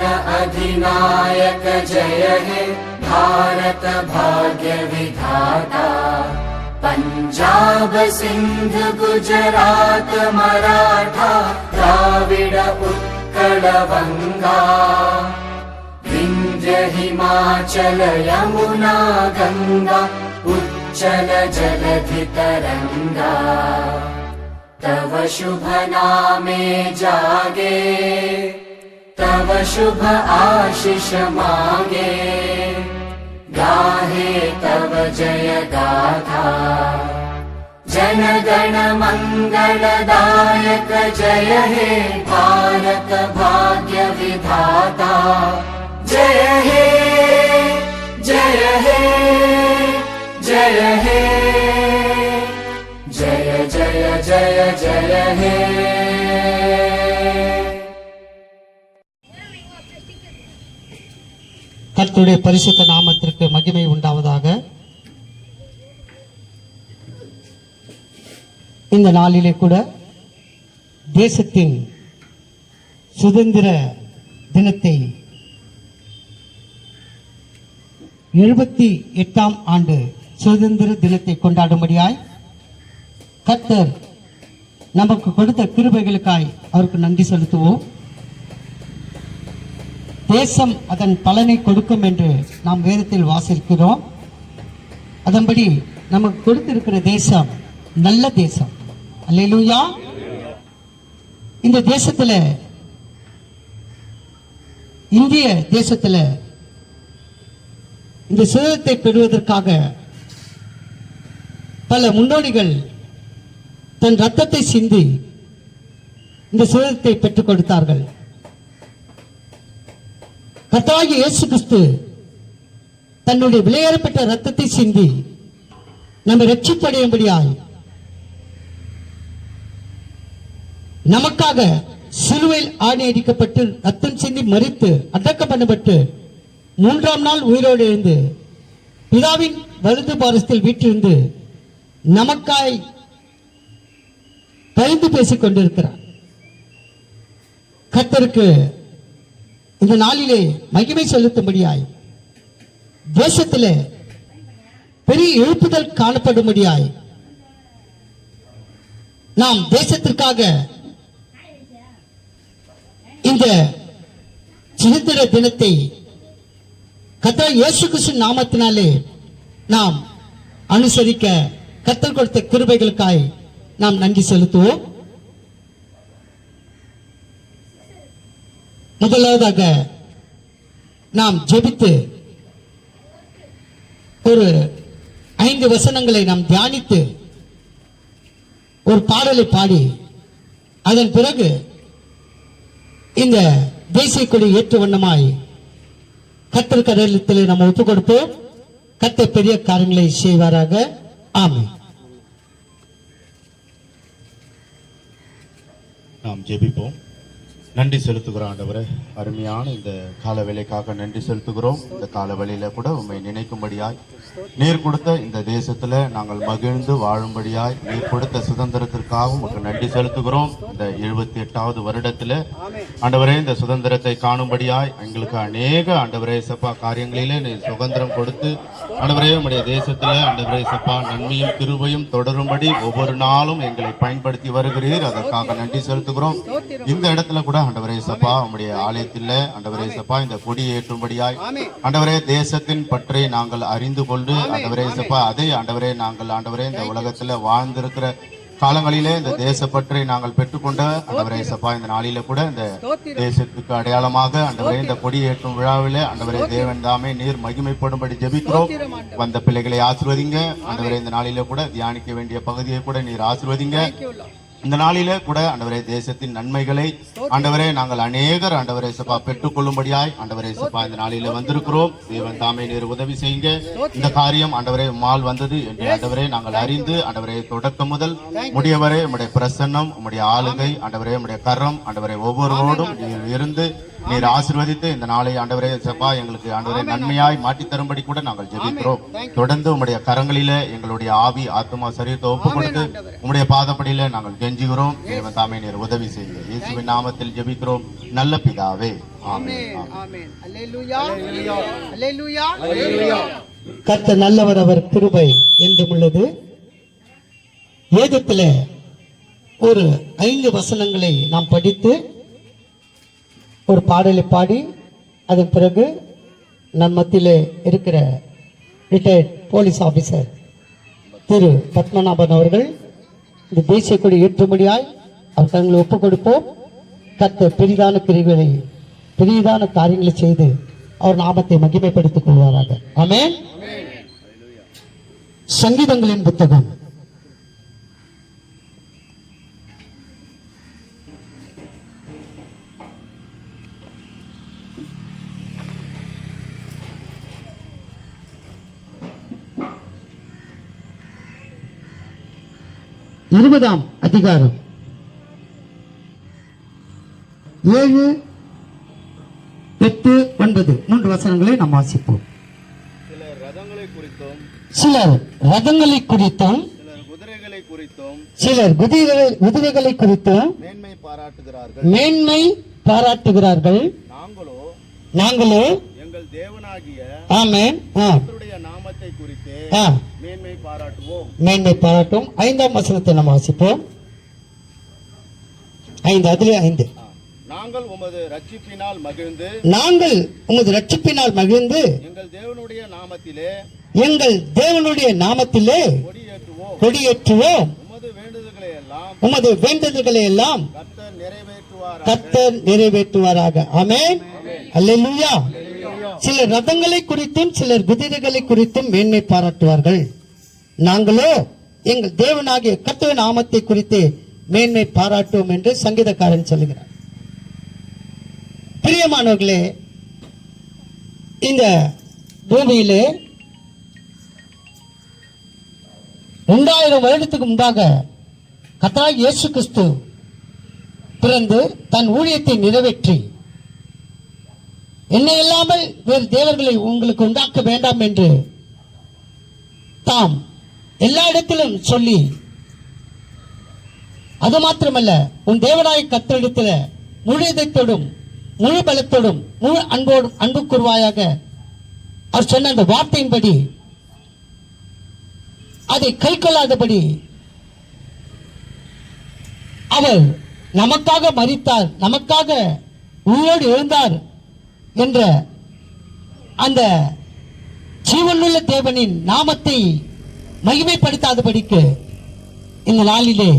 अधिनायक जय हे। भारत भाग्य विधाता। पञ्जाब सिन्ध गुजरात मराठा द्राविड उत्कल वङ्गा विन्ध्य हिमाचल यमुना गङ्गा उच्चल जलधितरङ्गा तव शुभ नामे जागे तव शुभ आशिष मागे। गाहे तव जय गाथा। जनगण मङ्गलदायक जय हे भारत भाग्य विधाता। जय हे जय हे जय हे। जय जय जय जय हे கர்த்தருடைய பரிசுத்த நாமத்திற்கு மகிமை உண்டாவதாக. இந்த நாளிலே கூட தேசத்தின் சுதந்திர தினத்தை எழுபத்தி எட்டாம் ஆண்டு சுதந்திர தினத்தை கொண்டாடும்படியாய் கர்த்தர் நமக்கு கொடுத்த கிருபைகளுக்காய் அவருக்கு நன்றி செலுத்துவோம். தேசம் அதன் பலனை கொடுக்கும் என்று நாம் வேதத்தில் வாசிக்கிறோம். அதன்படி நமக்கு கொடுத்திருக்கிற தேசம் நல்ல தேசம். அல்லா இந்த தேசத்துல இந்திய தேசத்துல இந்த சுதந்திரத்தை பெறுவதற்காக பல முன்னோடிகள் தன் ரத்தத்தை சிந்தி இந்த சுதந்திரத்தை பெற்றுக் கொடுத்தார்கள். கத்தாகி இயேசு கிறிஸ்து தன்னுடைய விளையாடப்பட்ட ரத்தத்தை சிந்தி நம்ம ரட்சிப்படையும்படியாய் நமக்காக சிலுவையில் ஆணையடிக்கப்பட்டு ரத்தம் சிந்தி மறித்து அடக்கம் பண்ணப்பட்டு மூன்றாம் நாள் உயிரோடு இருந்து பிதாவின் வருது பாரசத்தில் வீட்டிலிருந்து நமக்காய் பரிந்து பேசிக் கொண்டிருக்கிறார் கத்தருக்கு இந்த நாளிலே மகிமை செலுத்தும்படியாய் தேசத்திலே பெரிய எழுப்புதல் காணப்படும்படியாய் நாம் தேசத்திற்காக இந்த சுதந்திர தினத்தை கத்தா இயேசு கிறிஸ்து நாமத்தினாலே நாம் அனுசரிக்க கத்தர் கொடுத்த கிருபைகளுக்காய் நாம் நன்றி செலுத்துவோம். முதலாவதாக நாம் ஜெபித்து ஒரு ஐந்து வசனங்களை நாம் தியானித்து ஒரு பாடலை பாடி அதன் பிறகு இந்த தேசிய கொடி ஏற்று வண்ணமாய் கத்தர் கடலத்தில் நம்ம ஒப்பு கொடுப்போம். கத்த பெரிய காரியங்களை செய்வாராக. ஆமை நாம் ஜெபிப்போம். நன்றி செலுத்துகிறோம் ஆண்டவரே. அருமையான இந்த கால வேலைக்காக நன்றி செலுத்துகிறோம். இந்த கால வேளையில கூட உண்மை நினைக்கும்படியாய் நீர் கொடுத்த இந்த தேசத்துல நாங்கள் மகிழ்ந்து வாழும்படியாய் நீர் கொடுத்த சுதந்திரத்திற்காக உங்களுக்கு நன்றி செலுத்துகிறோம். இந்த எழுபத்தி எட்டாவது வருடத்துல ஆண்டவரே இந்த சுதந்திரத்தை காணும்படியாய் எங்களுக்கு அநேக ஆண்டவரே சப்பா காரியங்களிலே நீர் சுதந்திரம் கொடுத்து ஆண்டவரே உடைய தேசத்துல ஆண்டவரே சப்பா நன்மையும் திருவையும் தொடரும்படி ஒவ்வொரு நாளும் எங்களை பயன்படுத்தி வருகிறீர். அதற்காக நன்றி செலுத்துகிறோம். இந்த இடத்துல கூட ஆண்டவரே சப்பா உம்முடைய ஆலயத்தில் ஆண்டவரே சப்பா இந்த கொடி ஏற்றும்படியாய். ஆண்டவரே தேசத்தின் பற்றி நாங்கள் அறிந்து கொண்டு ஆண்டவரே சப்பா அதை ஆண்டவரே நாங்கள் ஆண்டவரே இந்த உலகத்துல வாழ்ந்திருக்கிற காலங்களிலே இந்த தேசப்பற்றை நாங்கள் பெற்றுக்கொண்ட ஆண்டவரே சப்பா இந்த நாளில கூட இந்த தேசத்துக்கு அடையாளமாக ஆண்டவரே இந்த கொடி ஏற்றும் விழாவிலே ஆண்டவரே தேவன் தாமே நீர் மகிமைப்படும்படி ஜெபிக்கிறோம். வந்த பிள்ளைகளை ஆசிர்வதிங்க. ஆண்டவரே இந்த நாளில கூட தியானிக்க வேண்டிய பகுதியை கூட நீர் ஆசிர்வதிங்க. இந்த நாளிலே கூட ஆண்டவரே தேசத்தின் நன்மைகளை ஆண்டவரே நாங்கள் அநேகர் ஆண்டவரே சபா பெற்றுக்கொள்ளும்படியாய் ஆண்டவரே சபா இந்த நாளில வந்திருக்கிறோம். தேவன் தாமே நீர் உதவி செய்யுங்க. இந்த காரியம் ஆண்டவரே மால் வந்தது என்று ஆண்டவரே நாங்கள் அறிந்து ஆண்டவரே தொடக்கம் முதல் முடியவரே உம்முடைய பிரசன்னம் உம்முடைய ஆளுகை ஆண்டவரே உம்முடைய கரம் ஆண்டவரே ஒவ்வொருவரோடும் இருந்து நீர் ஆசீர்வதித்து இந்த நாளை ஆண்டவரே செப்பா எங்களுக்கு ஆண்டவரே நன்மையாய் மாற்றி தரும்படி கூட நாங்கள் ஜெபிக்கிறோம். தொடர்ந்து உம்முடைய கரங்களிலே எங்களுடைய ஆவி ஆத்மா சரீரத்தை ஒப்பு கொடுத்து உம்முடைய பாதப்படியில நாங்கள் கெஞ்சுகிறோம். தேவன் தாமே நீர் உதவி செய்யுங்க இயேசுவின் நாமத்தில் ஜெபிக்கிறோம். நல்ல பிதாவே. ஆமென். ஆமென். ஆமென். அல்லேலூயா அல்லேலூயா கர்த்தர் நல்லவர் அவர் கிருபை என்றும் உள்ளது. வேதத்தில் ஒரு ஐந்து வசனங்களை நாம் படித்து ஒரு பாடலை பாடி அதன் பிறகு நம் மத்தியிலே இருக்கிற ரிட்டையர்ட் போலீஸ் ஆபீசர் திரு பத்மநாபன் அவர்கள் இந்த தேசிய கொடி ஏற்றும்படியாய் அவர் தங்களை ஒப்புக் கொடுப்போம். கர்த்தர் பெரிதான கிரிகளை பெரிதான காரியங்களை செய்து அவர் நாமத்தை மகிமைப்படுத்திக் கொள்வாராக. ஆமென். சங்கீதங்களின் புத்தகம். இருபதாம் அதிகாரம். ஏழு எட்டு ஒன்பது. மூன்று வசனங்களை நாம் வாசிப்போம். சிலர் ரதங்களை குறித்தும் சிலர் ரதங்களை குறித்தும் குதிரைகளை குறித்தும் சிலர் குதிரை குதிரைகளை குறித்தும் மேன்மை பாராட்டுகிறார்கள். மேன்மை பாராட்டுகிறார்கள் நாங்களோ நாங்களோ எங்கள் தேவனாகிய ஆமென். நாமத்தை குறித்து மேன்மை பாராட்டுவோம். மேன்மை பாராட்டும். ஐந்தாம் வசனத்தை நாம் வாசிப்போம். ஐந்து அதிலே ஐந்து. நாங்கள் உமது ரட்சிப்பினால் மகிழ்ந்து நாங்கள் உமது ரட்சிப்பினால் மகிழ்ந்து எங்கள் தேவனுடைய நாமத்திலே எங்கள் தேவனுடைய நாமத்திலே கொடியேற்றுவோம். உமது வேண்டுதல்களை எல்லாம் உமது வேண்டுதல்களை எல்லாம் கர்த்தர் நிறைவேற்றுவார் கர்த்தர் நிறைவேற்றுவாராக. ஆமென். அல்லேலூயா. சிலர் ரதங்களை குறித்தும் சிலர் குதிரைகளை குறித்தும் மேன்மை பாராட்டுவார்கள். நாங்களோ எங்கள் தேவனாகிய கத்துவ நாமத்தை குறித்து மேன்மை பாராட்டுவோம் என்று சங்கீதக்காரன் சொல்லுகிறார். பிரியமானவர்களே இந்த பூமியிலே ரெண்டாயிரம் வருடத்துக்கு முன்பாக கர்த்தராகிய இயேசு கிறிஸ்து பிறந்து தன் ஊழியத்தை நிறைவேற்றி என்னை இல்லாமல் வேறு தேவர்களை உங்களுக்கு உண்டாக்க வேண்டாம் என்று தாம் எல்லா இடத்திலும் சொல்லி அது மாத்திரமல்ல உன் தேவனாய கத்தெடுத்துல முழு இதயத்தோடும் முழு பலத்தோடும் முழு அன்போடும் அன்பு கூறுவாயாக அவர் சொன்ன அந்த வார்த்தையின்படி அதை கை கொள்ளாதபடி அவர் நமக்காக மறித்தார் நமக்காக உயிரோடு எழுந்தார். என்ற அந்த ஜீவனுள்ள தேவனின் நாமத்தை மகிமைப்படுத்தாதபடிக்கு இந்த நாளிலே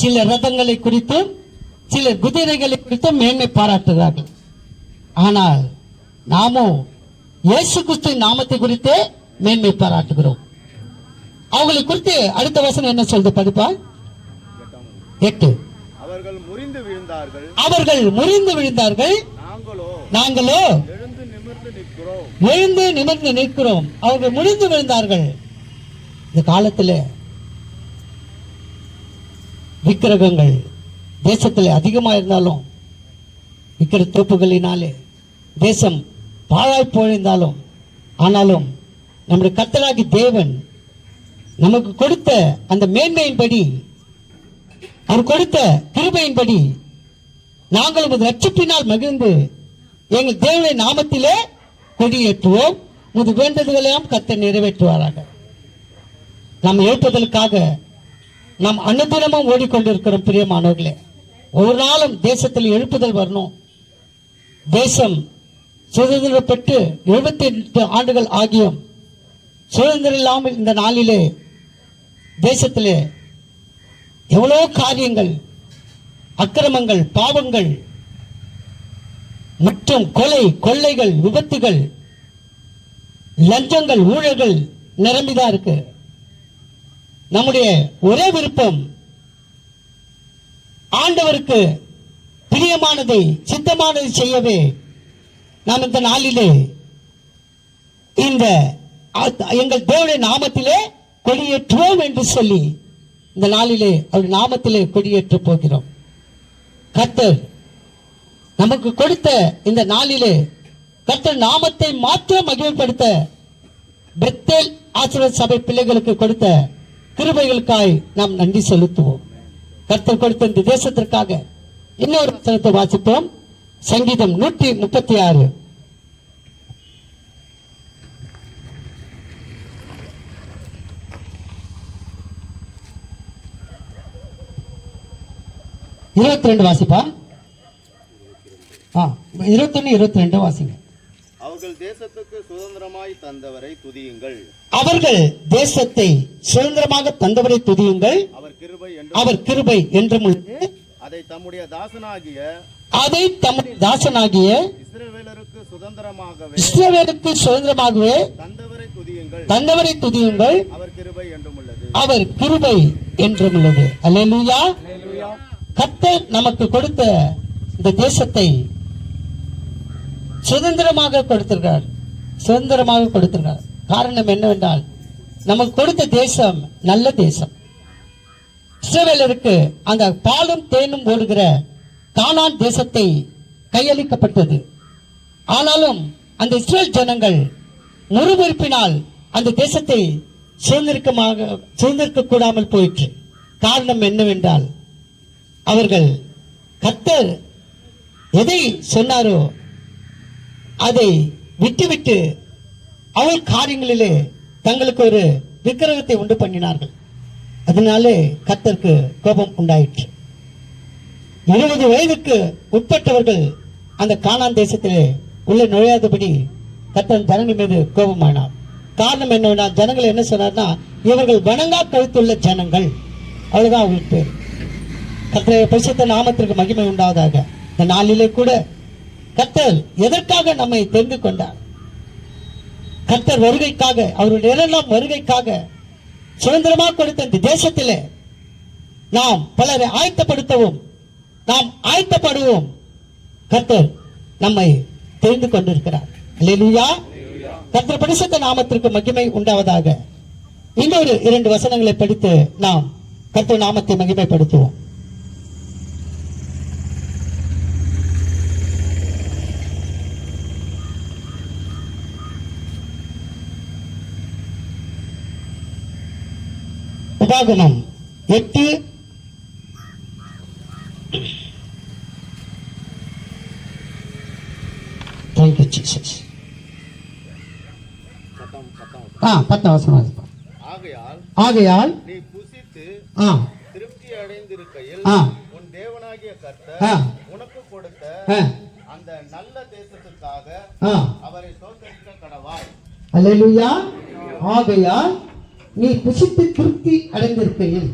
சில ரதங்களை குறித்தும் சில குதிரைகளை குறித்தும் மேன்மை பாராட்டுகிறார்கள். ஆனால் நாமோ இயேசு கிறிஸ்துவின் நாமத்தை குறித்தே மேன்மை பாராட்டுகிறோம். அவங்களை குறித்து அடுத்த வசனம் என்ன சொல்றது படிப்பா? எட்டு. அவர்கள் முறிந்து விழுந்தார்கள். அவர்கள் முறிந்து விழுந்தார்கள். நாங்களோ எழுந்து நிமிர்ந்து நிற்கிறோம். அவர்கள் முடிந்து விழுந்தார்கள். இந்த காலத்துல விக்கிரகங்கள் தேசத்தில் அதிகமா இருந்தாலும் விக்கிர தோப்புகளினாலே தேசம் பாழாய் போயிருந்தாலும் ஆனாலும் நம்முடைய கத்தலாகி தேவன் நமக்கு கொடுத்த அந்த மேன்மையின்படி அவர் கொடுத்த கிருபையின்படி நாங்கள் உமது ரட்சிப்பினால் மகிழ்ந்து எங்கள் தேவனுடைய நாமத்திலே கொடியேற்றுவோம். உமது வேண்டதுகளையும் கத்த நிறைவேற்றுவாராக. நாம் எழுப்புதலுக்காக நாம் அனுதினமும் ஓடிக்கொண்டிருக்கிறோம் பிரியமானவர்களே. ஒரு நாளும் தேசத்தில் எழுப்புதல் வரணும். தேசம் சுதந்திரம் பெற்று எழுபத்தி எட்டு ஆண்டுகள் ஆகியும் சுதந்திரம் இல்லாமல் இந்த நாளிலே தேசத்திலே எவ்வளோ காரியங்கள் அக்கிரமங்கள் பாவங்கள் மற்றும் கொலை கொள்ளைகள் விபத்துகள் லஞ்சங்கள் ஊழல்கள் நிரம்பிதான் இருக்கு. நம்முடைய ஒரே விருப்பம் ஆண்டவருக்கு பிரியமானதை சித்தமானதை செய்யவே நாம் இந்த நாளிலே இந்த எங்கள் தேவனுடைய நாமத்திலே கொடியேற்றுவோம் என்று சொல்லி இந்த நாளிலே அவருடைய நாமத்திலே கொடியேற்ற போகிறோம். கத்தர் நமக்கு கொடுத்த இந்த நாளிலே கர்த்தர் நாமத்தை மாற்ற மகிமைப்படுத்த பெத்தேல் ஆசிரியர் சபை பிள்ளைகளுக்கு கொடுத்த கிருபைகளுக்காய் நாம் நன்றி செலுத்துவோம். கர்த்தர் கொடுத்த இந்த தேசத்திற்காக இன்னொரு வசனத்தை வாசிப்போம். சங்கீதம் நூற்றி முப்பத்தி ஆறு. இருபத்தி ரெண்டு வாசிப்பா? இருபத்தொன்னு இருபத்தி ரெண்டு வாசிங்க. அவர்கள் தேசத்துக்கு சுதந்திரமாய் தந்தவரை துதியுங்கள். அவர்கள் தேசத்தை சுதந்திரமாக தந்தவரை துதியுங்கள். அவர் கிருபை என்று அவர் கிருபை என்றும் உள்ளது. அதை தம்முடைய தாசனாகிய அதை தம்முடைய தாசனாகிய இஸ்ரவேலருக்கு சுதந்திரமாகவே இஸ்ரவேலுக்கு சுதந்திரமாகவே தந்தவரை துதியுங்கள். தந்தவரை துதியுங்கள். அவர் கிருபை என்றும் உள்ளது. அவர் கிருபை என்றும் உள்ளது. அல்லேலூயா. கர்த்தர் நமக்கு கொடுத்த இந்த தேசத்தை சுதந்திரமாக கொடுத்திருக்கிறார் சுதந்திரமாக கொடுத்திருக்கிறார் காரணம் என்னவென்றால் நமக்கு கொடுத்த தேசம் நல்ல தேசம். இஸ்ரேலருக்கு அந்த பாலும் தேனும் ஓடுகிற கானான் தேசத்தை கையளிக்கப்பட்டது. ஆனாலும் அந்த இஸ்ரேல் ஜனங்கள் முறுமுறுப்பினால் அந்த தேசத்தை சுதந்திரமாக சுதந்திரிக்க கூடாமல் போயிற்று. காரணம் என்னவென்றால் அவர்கள் கத்தர் எதை சொன்னாரோ அதை விட்டுவிட்டு அவள் காரியங்களிலே தங்களுக்கு ஒரு விக்கிரகத்தை உண்டு பண்ணினார்கள். அதனாலே கத்தருக்கு கோபம் உண்டாயிற்று. இருபது வயதுக்கு உட்பட்டவர்கள் அந்த காணான் தேசத்திலே உள்ள நுழையாதபடி கத்தன் ஜனங்கள் மீது கோபமானார். காரணம் என்னன்னா ஜனங்கள் என்ன சொன்னார்னா இவர்கள் வணங்கா கழுத்துள்ள ஜனங்கள். அவ்வளவுதான் அவங்களுக்கு பேர். கத்திர பரிசுத்த நாமத்திற்கு மகிமை உண்டாவதாக. இந்த நாளிலே கூட கர்த்தர் எதற்காக நம்மை தெரிந்து கொண்டார்? கர்த்தர் வருகைக்காக அவருடைய இரண்டாம் வருகைக்காக சுதந்திரமாக கொடுத்த இந்த தேசத்திலே நாம் பலரை ஆயத்தப்படுத்தவும் நாம் ஆயத்தப்படுவோம். கர்த்தர் நம்மை தெரிந்து கொண்டிருக்கிறார். இல்லையா கர்த்தர் பரிசுத்த நாமத்திற்கு மகிமை உண்டாவதாக. இன்னொரு இரண்டு வசனங்களை படித்து நாம் கர்த்தர் நாமத்தை மகிமைப்படுத்துவோம். உபாகமம் எட்டு. தேங்க்யூ ஜீசஸ் பத்தாம் பத்தாம் ஆ பத்தாம் வசனம் வாசிப்போம். ஆகையால் நீ புசித்து ஆ. திருப்தி அடைந்திருக்கையில். உன் தேவனாகிய. கர்த்தர் உனக்கு கொடுத்த அந்த நல்ல தேசத்துக்காக அவரை சோதரிக்க கடவாய் அல்லேலூயா ஆகையால் நீ புசித்து திருப்தி அடைந்திருக்கையில்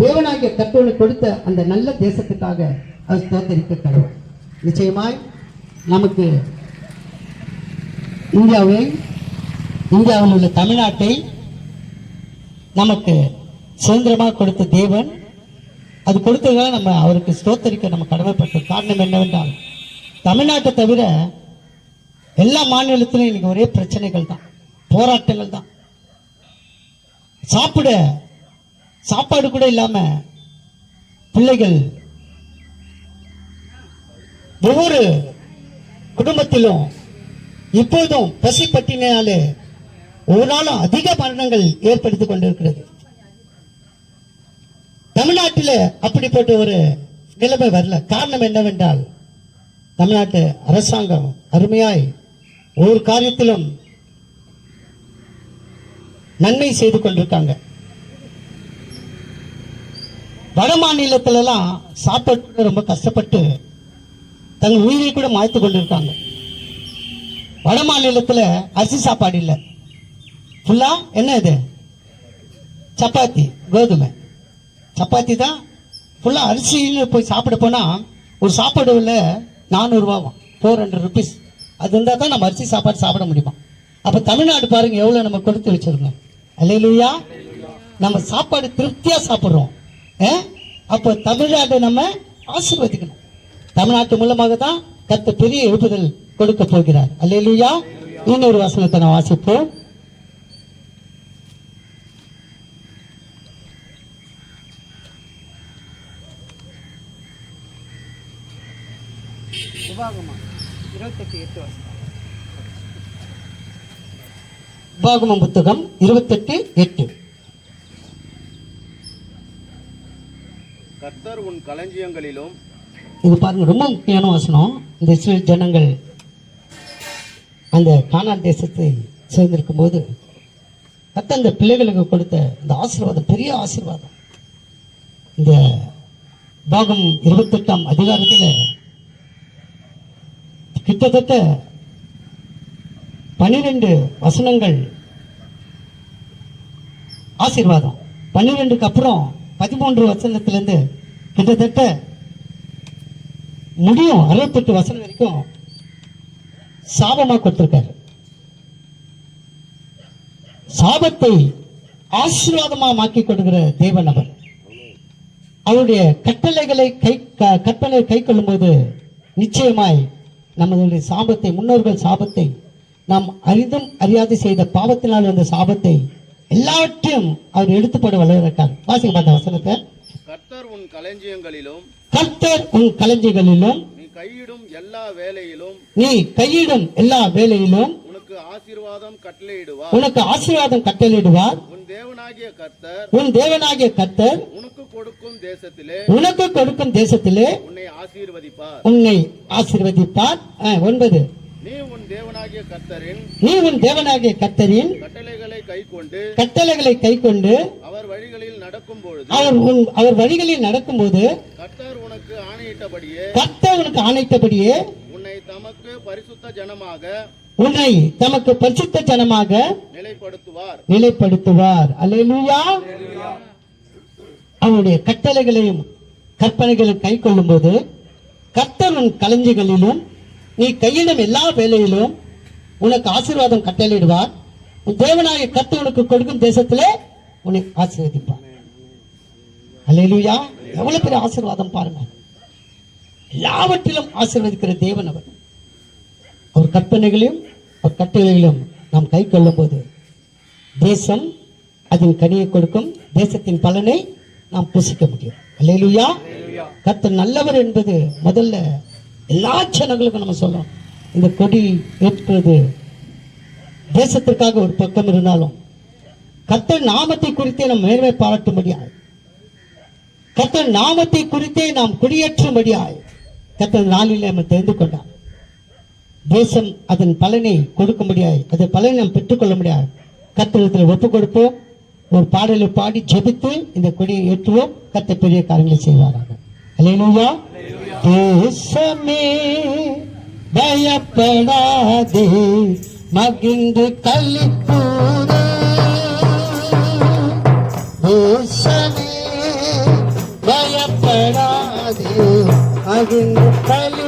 தேவனாகிய கர்த்தருக்கு கொடுத்த அந்த நல்ல தேசத்துக்காக அவர் தோத்தரிக்க கடவுள். நிச்சயமாய் நமக்கு இந்தியாவை இந்தியாவில் உள்ள தமிழ்நாட்டை நமக்கு சுதந்திரமாக கொடுத்த தேவன். அது கொடுத்ததால நம்ம அவருக்கு ஸ்தோத்தரிக்க நம்ம கடமைப்பட்டோம் காரணம் என்னவென்றால் தமிழ்நாட்டை தவிர எல்லா மாநிலத்திலும் இன்னைக்கு ஒரே பிரச்சனைகள் தான். போராட்டங்கள் தான். சாப்பிட சாப்பாடு கூட இல்லாம பிள்ளைகள் ஒவ்வொரு குடும்பத்திலும் இப்போதும் பசி பட்டினாலே ஒரு நாளும் அதிக மரணங்கள் ஏற்படுத்திக் கொண்டிருக்கிறது. தமிழ்நாட்டில் அப்படிப்பட்ட ஒரு நிலைமை வரல. காரணம் என்னவென்றால் தமிழ்நாட்டு அரசாங்கம் அருமையாய் ஒவ்வொரு காரியத்திலும் நன்மை செய்து கொண்டிருக்காங்க. வட மாநிலத்திலலாம் சாப்பாட்டு ரொம்ப கஷ்டப்பட்டு தங்கள் உயிரை கூட மாய்த்து கொண்டிருக்காங்க. வட மாநிலத்தில் அரிசி சாப்பாடு இல்லை. ஃபுல்லா என்ன இது? சப்பாத்தி கோதுமை. சப்பாத்தி தான் ஃபுல்லாக அரிசின்னு போய் சாப்பிட போனால் ஒரு சாப்பாடு உள்ள நானூறுரூவாவும் ஃபோர் ஹண்ட்ரட் ருபீஸ் அது இருந்தால் தான் நம்ம அரிசி சாப்பாடு சாப்பிட முடியுமா? அப்போ தமிழ்நாடு பாருங்க எவ்வளோ நம்ம கொடுத்து வச்சிருக்கோம் அல்லையிலுயா நம்ம சாப்பாடு திருப்தியாக சாப்பிட்றோம். அப்போ தமிழ்நாட்டை நம்ம ஆசீர்வதிக்கணும். தமிழ்நாட்டு மூலமாக தான் கத்த பெரிய எழுப்புதல் கொடுக்க போகிறார். அல்லையா இன்னொரு வசனத்தை நான் வாசிப்போம். இருபத்தெட்டு எட்டு வருஷம் உபாகமம் புத்தகம் இருபத்தெட்டு எட்டு. கர்த்தர் உன் களஞ்சியங்களிலும் இது பாருங்க ரொம்ப முக்கியமான வசனம். இந்த இஸ்ரேல் ஜனங்கள் அந்த கானான் தேசத்தை சேர்ந்திருக்கும் போது கத்த அந்த பிள்ளைகளுக்கு கொடுத்த இந்த ஆசீர்வாதம் பெரிய ஆசீர்வாதம். இந்த பாகம் இருபத்தெட்டாம் அதிகாரத்தில் கிட்டத்தட்ட பன்னிரெண்டு வசனங்கள். ஆசீர்வாதம். பன்னிரெண்டுக்கு அப்புறம் பதிமூன்று வசனத்திலேருந்து கிட்டத்தட்ட முடியும். அறுபத்தெட்டு வசனம் வரைக்கும் சாபமா கொடுத்திருக்காரு. சாபத்தை ஆசீர்வாதமா மாக்கி கொடுக்கிற தேவ நபர் அவருடைய கட்டளைகளை கை க- கற்பனை கை கொள்ளும்போது நிச்சயமாய் நமது சாபத்தை முன்னோர்கள் சாபத்தை நாம் அறிந்தும் அறியாது செய்த பாவத்தினால் வந்த சாபத்தை எல்லாவற்றையும் அவர் எடுத்துப்பட வளர்க்கிறார் வாசிங்க பார்த்த வசனத்தை. கர்த்தர் உன் களஞ்சியங்களிலும் கர்த்தர் உன் களஞ்சிகளிலும் நீ கையிடும் எல்லா வேலையிலும் நீ கையிடும் எல்லா வேலையிலும் உனக்கு ஆசீர்வாதம் கட்டளையிடுவார். உனக்கு ஆசீர்வாதம் கட்டளையிடுவார். உன் தேவனாகிய கர்த்தர் உன் தேவனாகிய கர்த்தர் உனக்கு கொடுக்கும் தேசத்திலே உனக்கு கொடுக்கும் தேசத்திலே உன்னை ஆசீர்வதிப்பார். உன்னை ஆசீர்வதிப்பார். ஒன்பது. நீ உன் தேவனாகிய கர்த்தரின் நீ உன் தேவனாகிய கர்த்தரின் கட்டளைகளை கைக்கொண்டு கட்டளைகளை கைக்கொண்டு அவர் வழிகளில் நடக்கும் பொழுது அவர் உன் அவர் வழிகளில் நடக்கும்போது கர்த்தர் உனக்கு ஆணையிட்டபடியே கர்த்தர் உனக்கு ஆணைத்தபடியே உன்னை தமக்கு பரிசுத்த ஜனமாக உன்னை தமக்கு பரிசுத்த ஜனமாக நிலைப்படுத்துவார். நிலைப்படுத்துவார். அல்லேலூயா. அவருடைய கட்டளைகளையும் கற்பனைகளையும் கை கொள்ளும்போது கர்த்தர் உன் களஞ்சிகளிலும் நீ கையிடும் எல்லா வேலையிலும் உனக்கு ஆசீர்வாதம் கட்டளையிடுவார். உன் தேவனாய கத்து உனக்கு கொடுக்கும் தேசத்திலே உன்னை ஆசீர்வதிப்பார். அல்லேலூயா. எவ்வளவு பெரிய ஆசீர்வாதம் பாருங்க. எல்லாவற்றிலும் ஆசீர்வதிக்கிற தேவன் அவர். அவர் கற்பனைகளையும் அவர் கட்டளைகளையும் நாம் கை கொள்ளும்போது தேசம் அதன் கனியை கொடுக்கும் தேசத்தின் பலனை நாம் புசிக்க முடியும். அல்லேலூயா. கர்த்தர் நல்லவர் என்பது முதல்ல எல்லா ஜனங்களுக்கும் நம்ம சொல்லணும் இந்த கொடி ஏற்றுறது தேசத்திற்காக ஒரு பக்கம் இருந்தாலும் கத்தல் நாமத்தை குறித்தே நாம் மேன்மை பாராட்டும்படியாய். கத்தல் நாமத்தை குறித்தே நாம் குடியேற்றும்படியாய் கத்தல் நாளில் நம்ம தெரிந்து கொண்டார். தேசம் அதன் பலனை கொடுக்க முடியாது அதன் பலனை நாம் பெற்றுக்கொள்ள முடியாது கத்திரத்தில் ஒப்பு கொடுப்போம் ஒரு பாடலை பாடி ஜெபித்து இந்த கொடியை ஏற்றுவோம். கத்த பெரிய காரியங்களை செய்வாராக. அல்லேலூயா தேசமே பயப்படாதே மகிழ்ந்து கலிப்பூரே தேசமே பயப்படாதே மகிழ்ந்து கலிப்பூரே